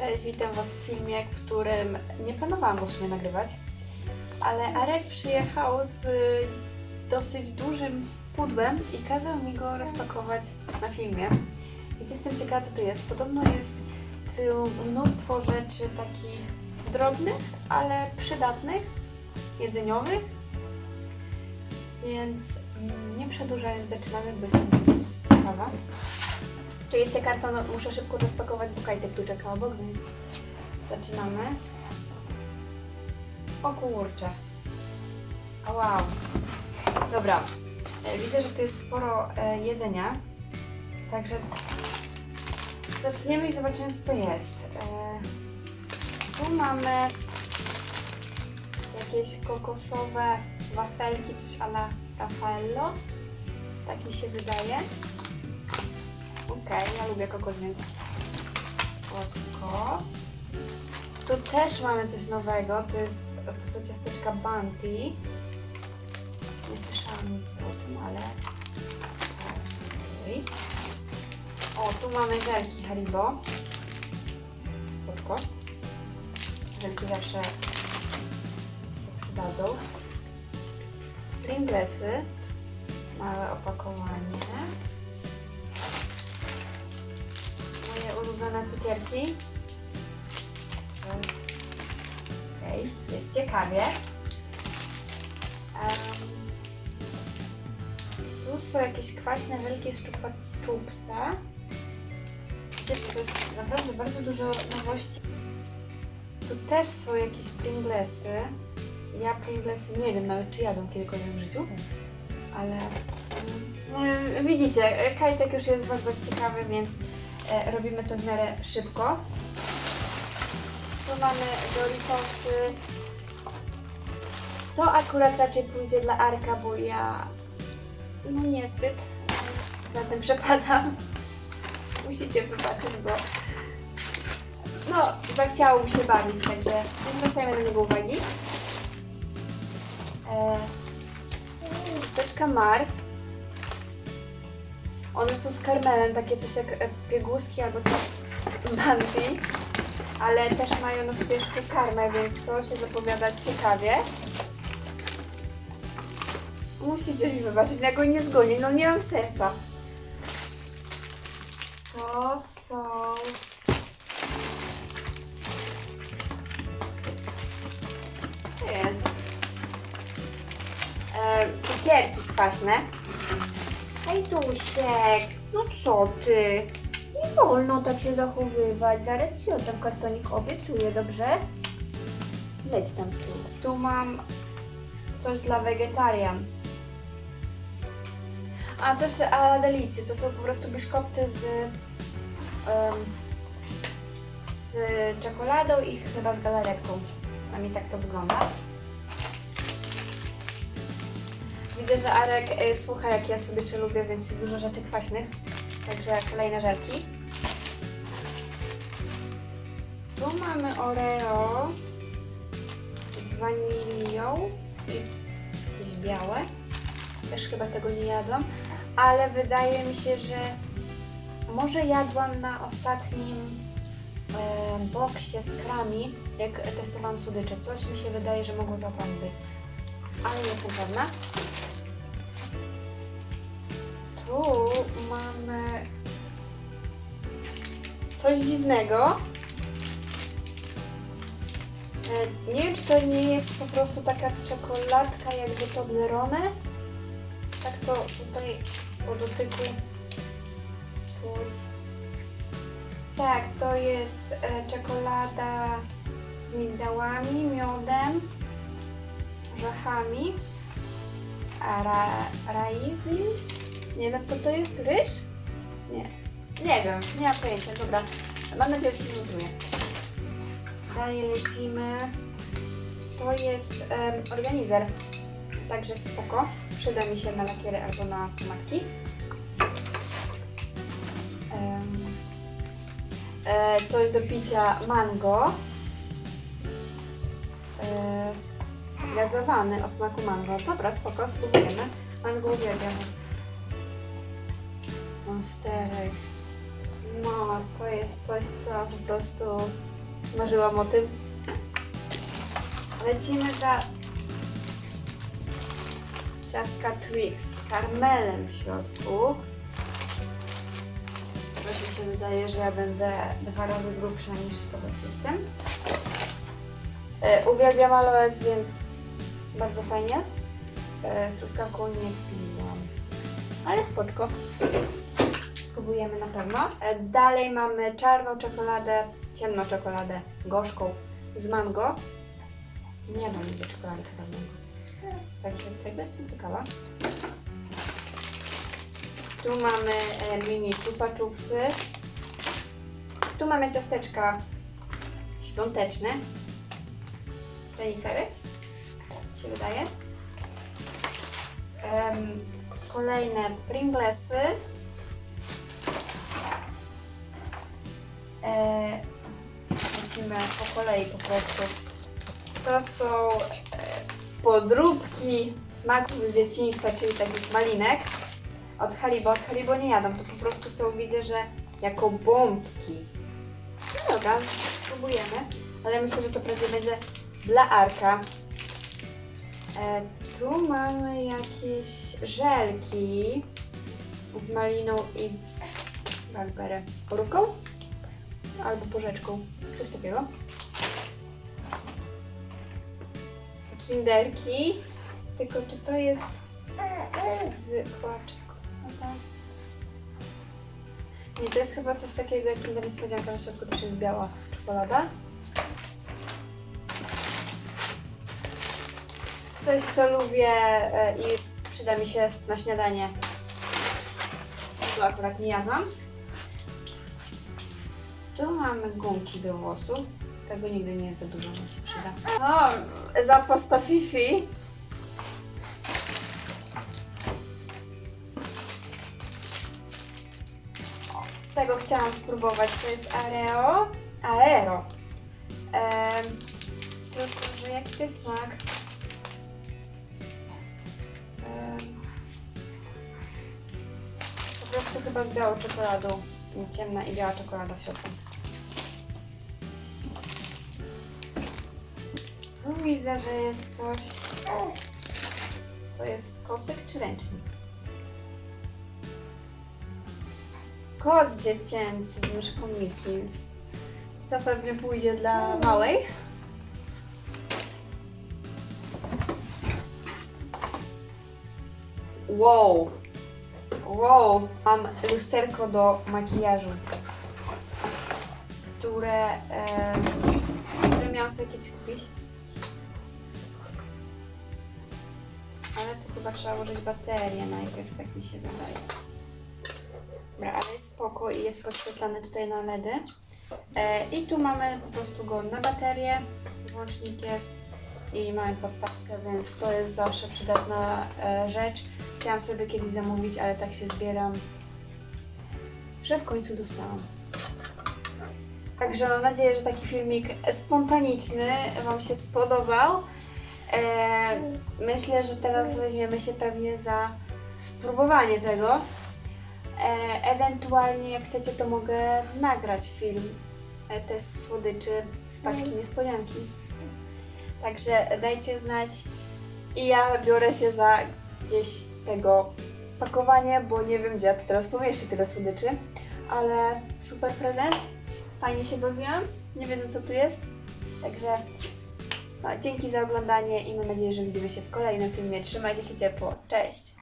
Cześć, witam Was w filmie, w którym nie planowałam go w sumie nagrywać, ale Arek przyjechał z dosyć dużym pudłem i kazał mi go rozpakować na filmie. Więc jestem ciekawa, co to jest. Podobno jest mnóstwo rzeczy takich drobnych, ale przydatnych, jedzeniowych. Więc nie przedłużając, zaczynamy, bo jestem ciekawa. Oczywiście karton muszę szybko rozpakować, bo Kajtek tu czeka obok, więc zaczynamy. O kurczę. Wow. Dobra. E, Widzę, że tu jest sporo e, jedzenia. Także zaczniemy i zobaczymy, co to jest. E, tu mamy jakieś kokosowe wafelki, coś a la Raffaello. Tak mi się wydaje. Okej, ja lubię kokos, więc koko. Tu też mamy coś nowego, to jest, to są ciasteczka Bounty. Nie słyszałam o tym, ale... Okej. O, tu mamy żelki Haribo. Spoko. Żelki zawsze się przydadzą. Pringlesy. Małe opakowanie. Ulubione cukierki. Okej, jest ciekawie. Em, tu są jakieś kwaśne żelki z czupa czupsa. Widzicie, to jest naprawdę bardzo dużo nowości. Tu też są jakieś Pringlesy. Ja Pringlesy nie wiem nawet czy jadłam kiedykolwiek w życiu, ale no, widzicie, Kajtek już jest bardzo ciekawy, więc robimy to w miarę szybko. Tu mamy Doritosy. To akurat raczej pójdzie dla Arka, bo ja no niezbyt e, za tym przepadam. Musicie wybaczyć, bo no, zachciało mi się bawić, także nie zwracajmy na niego uwagi. E, ciasteczka Mars. One są z karmelem, takie coś jak e, pieguski albo to banty, ale też mają na wierzchu karmel, więc to się zapowiada ciekawie. Musicie mi wybaczyć, ja go nie zgonię, no nie mam serca. To są... To jest? E, cukierki kwaśne. Hej Tusiek, no co ty? Nie wolno tak się zachowywać. Zaraz ci oddam kartonik, obiecuję, dobrze? Leć tam z. Tu mam coś dla wegetarian. A coś a delicje, to są po prostu biszkopty z, em, z czekoladą i chyba z galaretką. A mi tak to wygląda. Widzę, że Arek y, słucha, jak ja słodycze lubię, więc jest dużo rzeczy kwaśnych. Także kolejne żelki. Tu mamy Oreo z wanilią i jakieś białe. Też chyba tego nie jadłam, ale wydaje mi się, że może jadłam na ostatnim e, boksie z krami, jak testowałam słodycze. Coś mi się wydaje, że mogło to tam być, ale nie jestem pewna. Tu mamy coś dziwnego. E, Nie wiem, czy to nie jest po prostu taka czekoladka jakby Toblerone. Tak to tutaj po dotyku czuć. Tak, to jest e, czekolada z migdałami, miodem, orzechami, ra, raisins. Nie wiem, co to jest? Ryż? Nie. Nie wiem, nie mam pojęcia. Dobra, mam nadzieję, że się notuje. Dalej lecimy. To jest organizer. Także spoko. Przyda mi się na lakiery albo na pomadki. E, coś do picia mango. E, gazowany o smaku mango. Dobra, spoko, spróbujemy. Mango uwielbiam. Monsterek. No, to jest coś, co po prostu marzyłam o tym. Lecimy za ciastka Twix z karmelem w środku. Też mi się wydaje, że ja będę dwa razy grubsza niż teraz jestem. E, uwielbiam aloes, więc bardzo fajnie. E, z truskawką nie piłam. Ale spoczko. Spróbujemy na pewno. E, Dalej mamy czarną czekoladę, ciemną czekoladę, gorzką z mango. Nie jadłam nigdy czekolady chyba z mango. Także tego jestem ciekawa. Tu mamy e, mini chupa chupsy. Tu mamy ciasteczka świąteczne. Renifery, się wydaje. Em, kolejne Pringlesy. E, po kolei po prostu. To są e, podróbki smaków z dzieciństwa, czyli takich malinek. Od Haribo. Od Haribo nie jadam, to po prostu są, widzę, że jako bombki. No dobra, spróbujemy. Ale myślę, że to prawie będzie dla Arka. E, tu mamy jakieś żelki z maliną i z Galberę. Borówką? Albo porzeczką. Coś takiego. Kinderki. Tylko czy to jest zwykła czekolada? Nie, to jest chyba coś takiego jak Kinder Niespodzianka. Na środku też jest biała czekolada. Coś, co lubię e, i przyda mi się na śniadanie. To akurat nie jadłam. Tu mamy gumki do włosów. Tego nigdy nie jest za dużo, mi się przyda. No, za posto Fifi. O, Tego chciałam spróbować. To jest Areo. Aero. Em, tylko, że jaki to jest smak? Em, po prostu chyba z białą czekoladą. Ciemna i biała czekolada w środku. Widzę, że jest coś. To jest kocyk czy ręcznik? Koc dziecięcy z myszką Miki. Zapewne pójdzie dla małej. Wow! Wow! Mam lusterko do makijażu, które, e, które miałam sobie kiedyś kupić. Ale tu chyba trzeba użyć baterię najpierw, tak mi się wydaje. Dobra, ale jest spoko i jest podświetlany tutaj na LEDy. E, I tu mamy po prostu go na baterię, włącznik jest i mamy podstawkę, więc to jest zawsze przydatna e, rzecz. Chciałam sobie kiedyś zamówić, ale tak się zbieram, że w końcu dostałam. Także mam nadzieję, że taki filmik spontaniczny Wam się spodobał. E, myślę, że teraz weźmiemy się pewnie za spróbowanie tego. E, ewentualnie, jak chcecie, to mogę nagrać film, e, test słodyczy z paczki niespodzianki. Także dajcie znać i ja biorę się za gdzieś tego pakowanie, bo nie wiem, gdzie ja to teraz pomieszczę tyle słodyczy, ale super prezent, fajnie się bawiłam, nie wiem co tu jest, także no, dzięki za oglądanie i mam nadzieję, że widzimy się w kolejnym filmie. Trzymajcie się ciepło, cześć!